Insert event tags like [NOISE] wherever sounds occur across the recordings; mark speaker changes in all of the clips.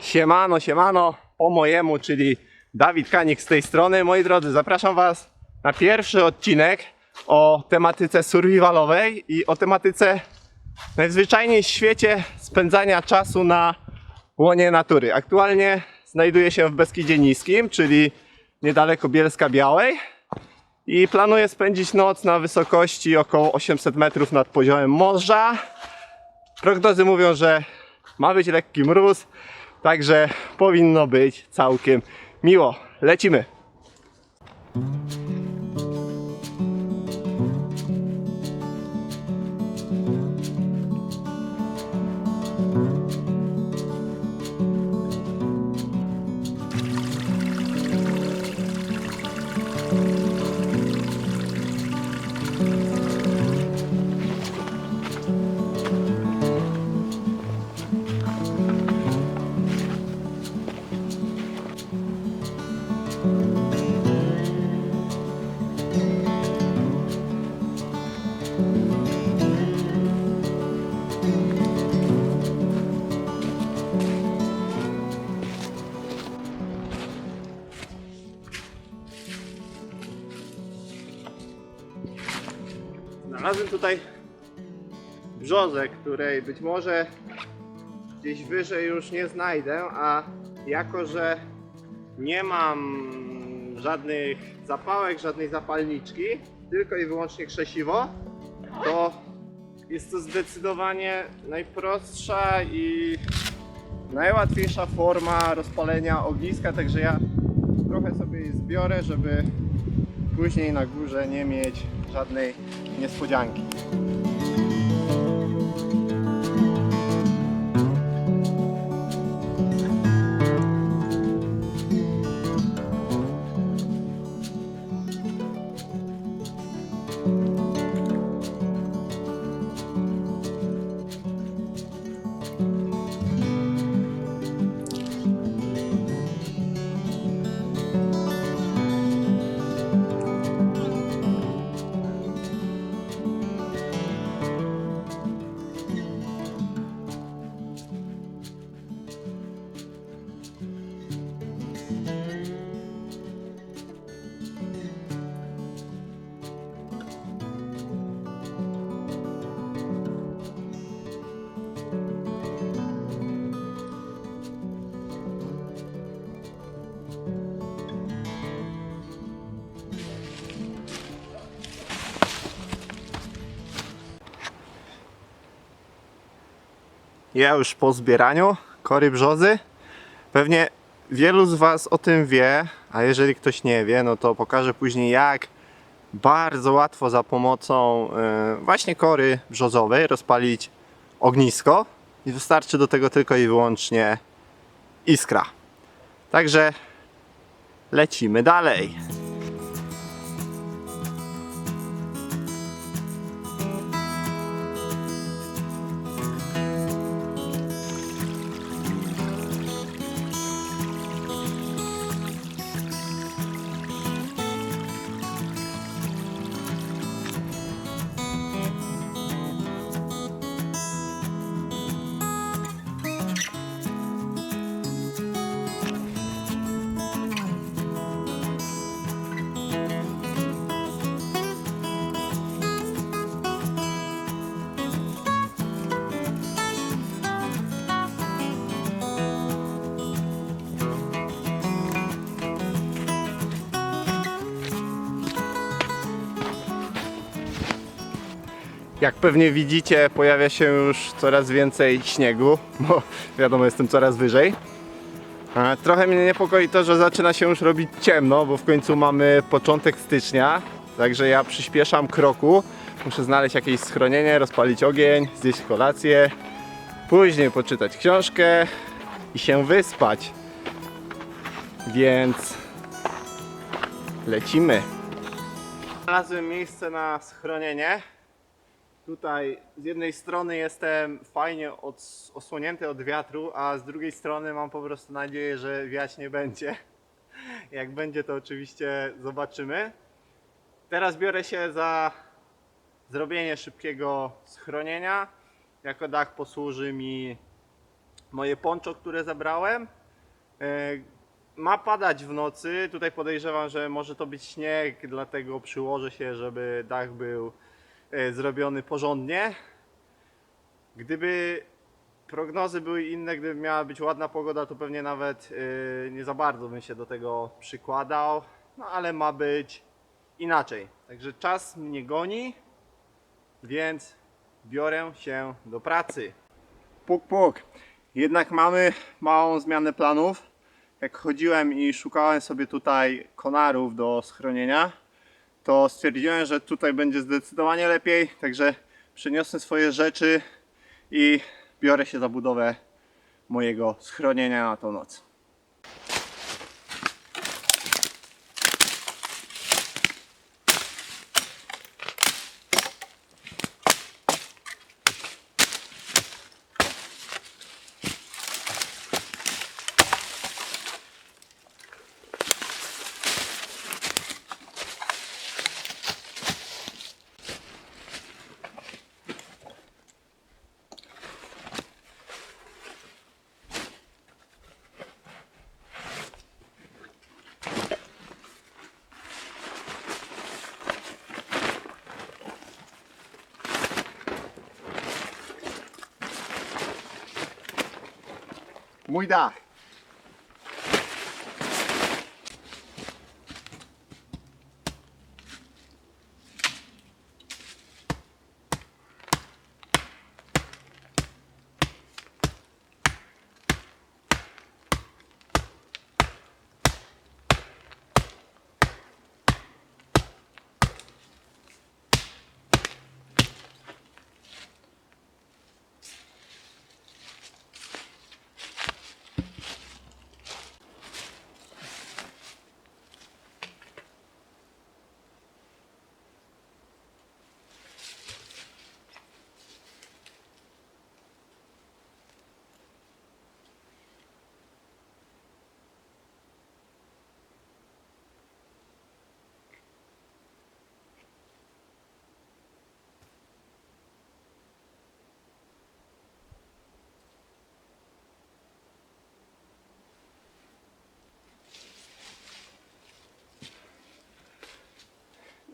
Speaker 1: Siemano, siemano, po mojemu, czyli Dawid Kanik z tej strony. Moi drodzy, zapraszam Was na pierwszy odcinek o tematyce survivalowej i o tematyce najzwyczajniej w świecie spędzania czasu na łonie natury. Aktualnie znajduję się w Beskidzie Niskim, czyli niedaleko Bielska Białej i planuję spędzić noc na wysokości około 800 metrów nad poziomem morza. Prognozy mówią, że ma być lekki mróz, także powinno być całkiem miło. Lecimy. Znalazłem tutaj brzozę, której być może gdzieś wyżej już nie znajdę, a jako, że nie mam żadnych zapałek, żadnej zapalniczki, tylko i wyłącznie krzesiwo, to jest to zdecydowanie najprostsza i najłatwiejsza forma rozpalenia ogniska, także ja trochę sobie zbiorę, żeby później na górze nie mieć żadnej niespodzianki. Ja już po zbieraniu kory brzozy. Pewnie wielu z Was o tym wie, a jeżeli ktoś nie wie, no to pokażę później jak bardzo łatwo za pomocą e, właśnie kory brzozowej rozpalić ognisko i wystarczy do tego tylko i wyłącznie iskra. Także lecimy dalej. Jak pewnie widzicie, pojawia się już coraz więcej śniegu, [LAUGHS] bo wiadomo, jestem coraz wyżej. Trochę mnie niepokoi to, że zaczyna się już robić ciemno, bo w końcu mamy początek stycznia, także ja przyspieszam kroku. Muszę znaleźć jakieś schronienie, rozpalić ogień, zjeść kolację, później poczytać książkę i się wyspać. Więc lecimy. Znalazłem miejsce na schronienie. Tutaj z jednej strony jestem fajnie od, osłonięty od wiatru, a z drugiej strony mam po prostu nadzieję, że wiać nie będzie. [LAUGHS] Jak będzie, to oczywiście zobaczymy. Teraz biorę się za zrobienie szybkiego schronienia. Jako dach posłuży mi moje poncho, które zabrałem. E, Ma padać w nocy. Tutaj podejrzewam, że może to być śnieg, dlatego przyłożę się, żeby dach był zrobiony porządnie. Gdyby prognozy były inne, gdyby miała być ładna pogoda, to pewnie nawet e, nie za bardzo bym się do tego przykładał. No ale ma być inaczej. Także czas mnie goni, więc biorę się do pracy. Puk, puk. Jednak mamy małą zmianę planów. Jak chodziłem i szukałem sobie tutaj konarów do schronienia, to stwierdziłem, że tutaj będzie zdecydowanie lepiej. Także przeniosę swoje rzeczy i biorę się za budowę mojego schronienia na tą noc. Muidar.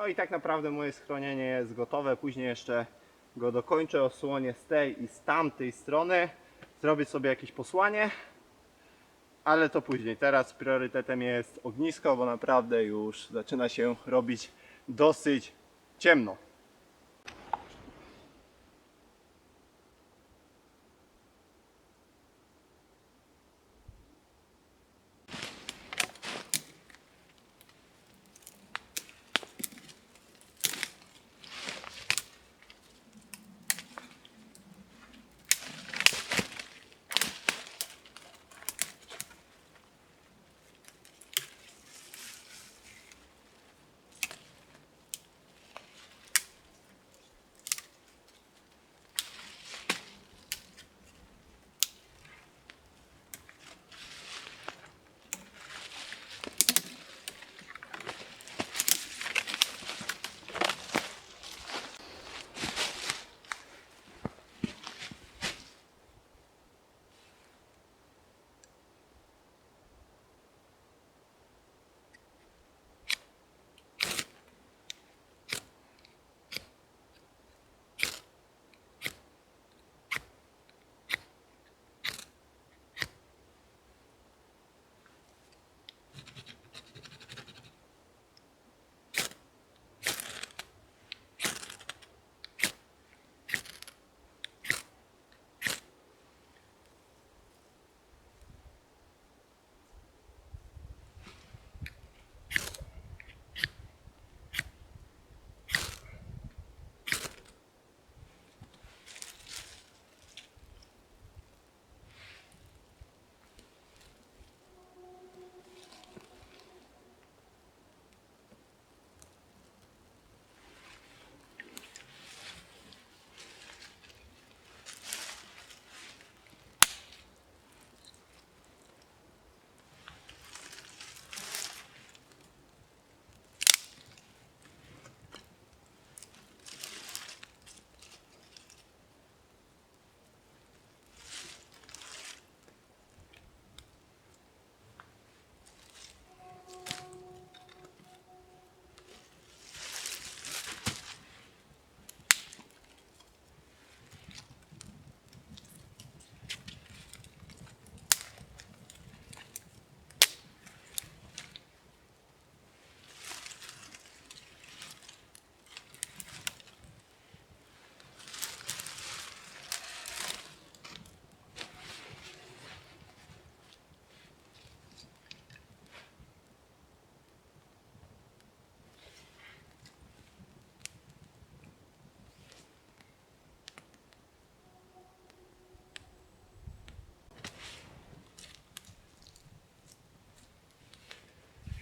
Speaker 1: No i tak naprawdę moje schronienie jest gotowe. Później jeszcze go dokończę, osłonię z tej i z tamtej strony. Zrobię sobie jakieś posłanie. Ale to później. Teraz priorytetem jest ognisko, bo naprawdę już zaczyna się robić dosyć ciemno.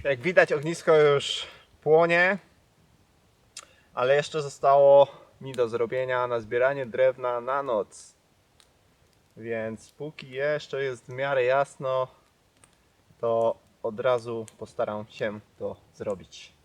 Speaker 1: Jak widać ognisko już płonie, ale jeszcze zostało mi do zrobienia na zbieranie drewna na noc. Więc póki jeszcze jest w miarę jasno, to od razu postaram się to zrobić.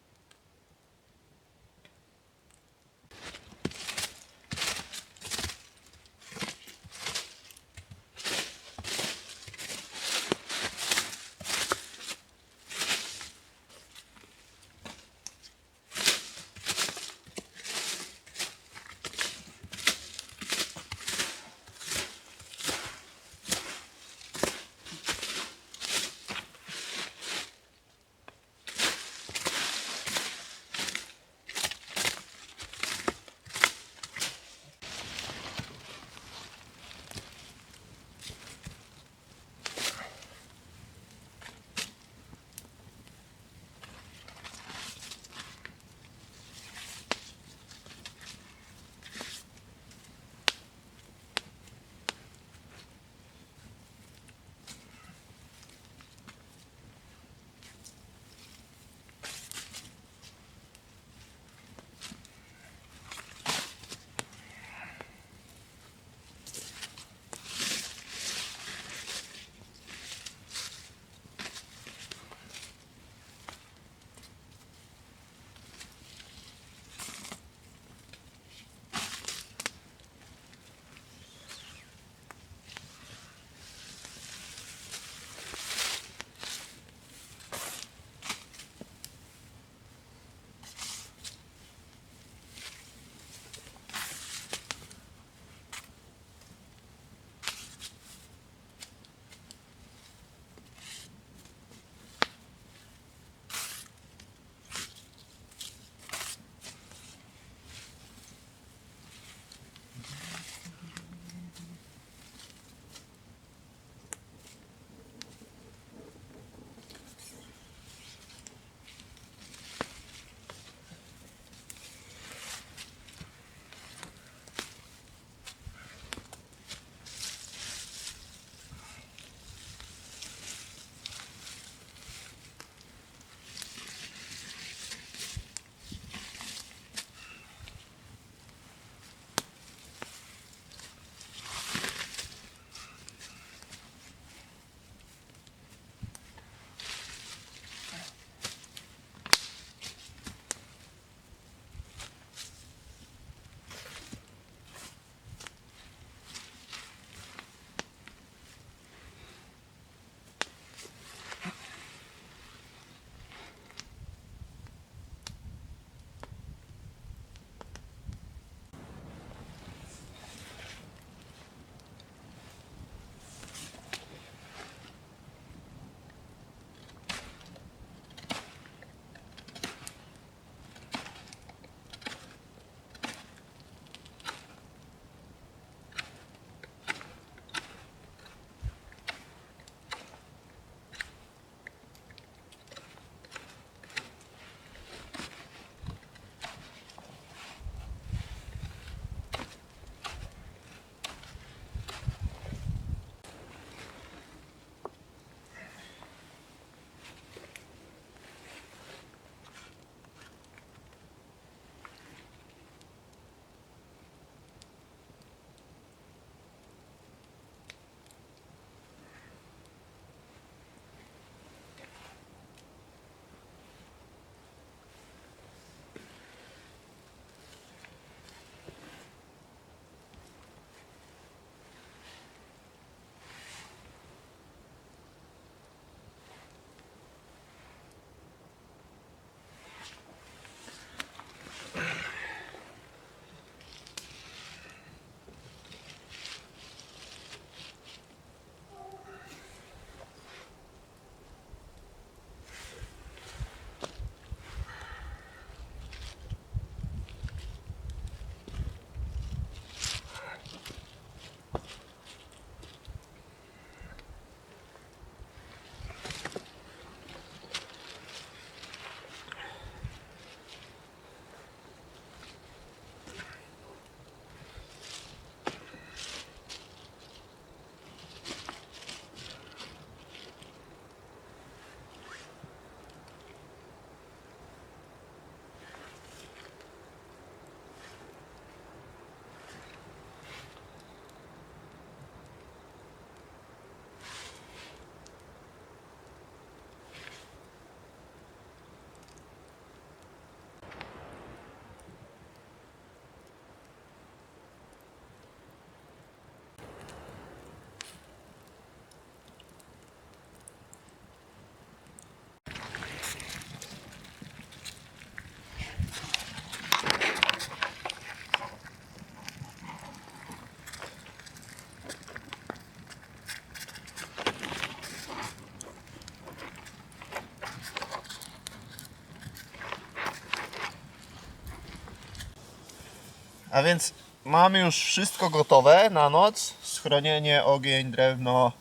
Speaker 1: A więc mamy już wszystko gotowe na noc. Schronienie, ogień, drewno,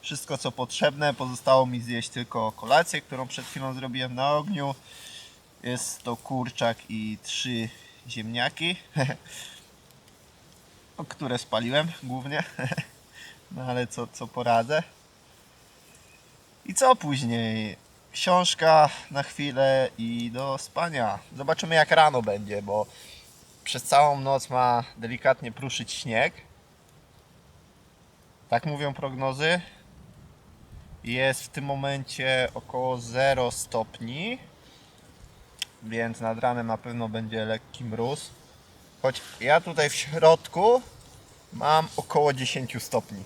Speaker 1: wszystko co potrzebne. Pozostało mi zjeść tylko kolację, którą przed chwilą zrobiłem na ogniu. Jest to kurczak i trzy ziemniaki, [LAUGHS] które spaliłem głównie. [LAUGHS] No ale co, co poradzę. I co później? Książka na chwilę i do spania. Zobaczymy jak rano będzie, bo przez całą noc ma delikatnie pruszyć śnieg. Tak mówią prognozy. Jest w tym momencie około 0 stopni, więc nad ranem na pewno będzie lekki mróz. Choć ja tutaj w środku mam około 10 stopni.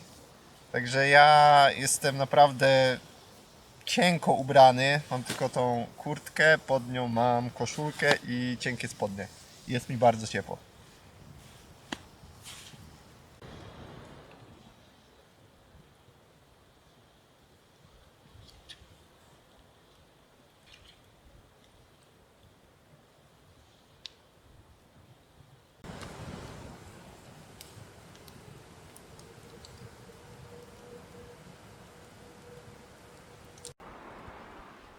Speaker 1: Także ja jestem naprawdę cienko ubrany. Mam tylko tą kurtkę, pod nią mam koszulkę i cienkie spodnie. Jest mi bardzo ciepło.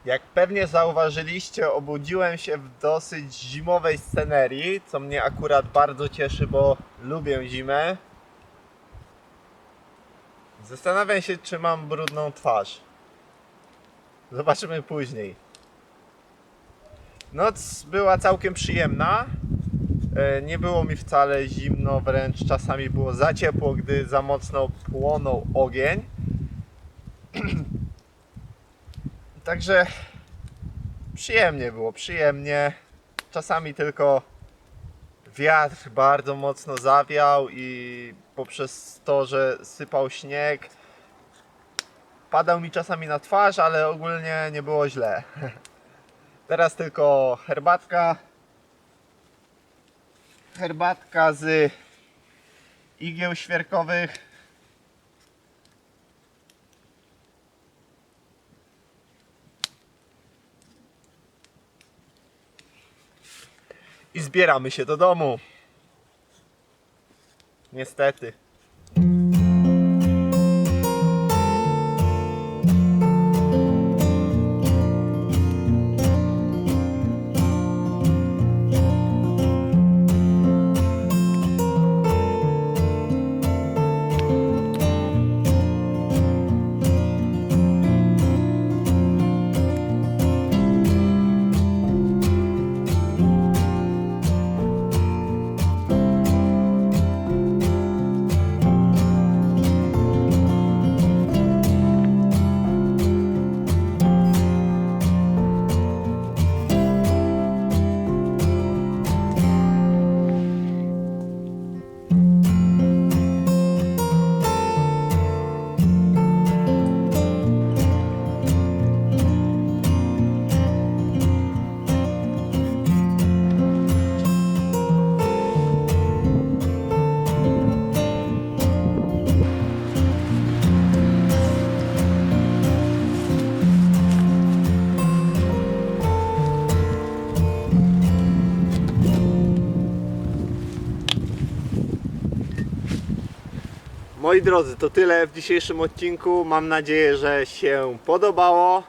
Speaker 1: Jak pewnie zauważyliście, obudziłem się w dosyć zimowej scenerii, co mnie akurat bardzo cieszy, bo lubię zimę. Zastanawiam się, czy mam brudną twarz. Zobaczymy później. Noc była całkiem przyjemna. E, Nie było mi wcale zimno, wręcz czasami było za ciepło, gdy za mocno płonął ogień. [CLEARS THROAT] Także przyjemnie było, przyjemnie. Czasami tylko wiatr bardzo mocno zawiał i poprzez to, że sypał śnieg, padał mi czasami na twarz, ale ogólnie nie było źle. [LAUGHS] Teraz tylko herbatka. Herbatka z igieł świerkowych. I zbieramy się do domu. Niestety. Moi drodzy, to tyle w dzisiejszym odcinku. Mam nadzieję, że się podobało.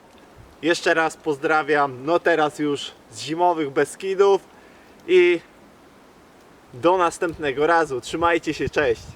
Speaker 1: Jeszcze raz pozdrawiam, no teraz już z zimowych Beskidów i do następnego razu. Trzymajcie się, cześć!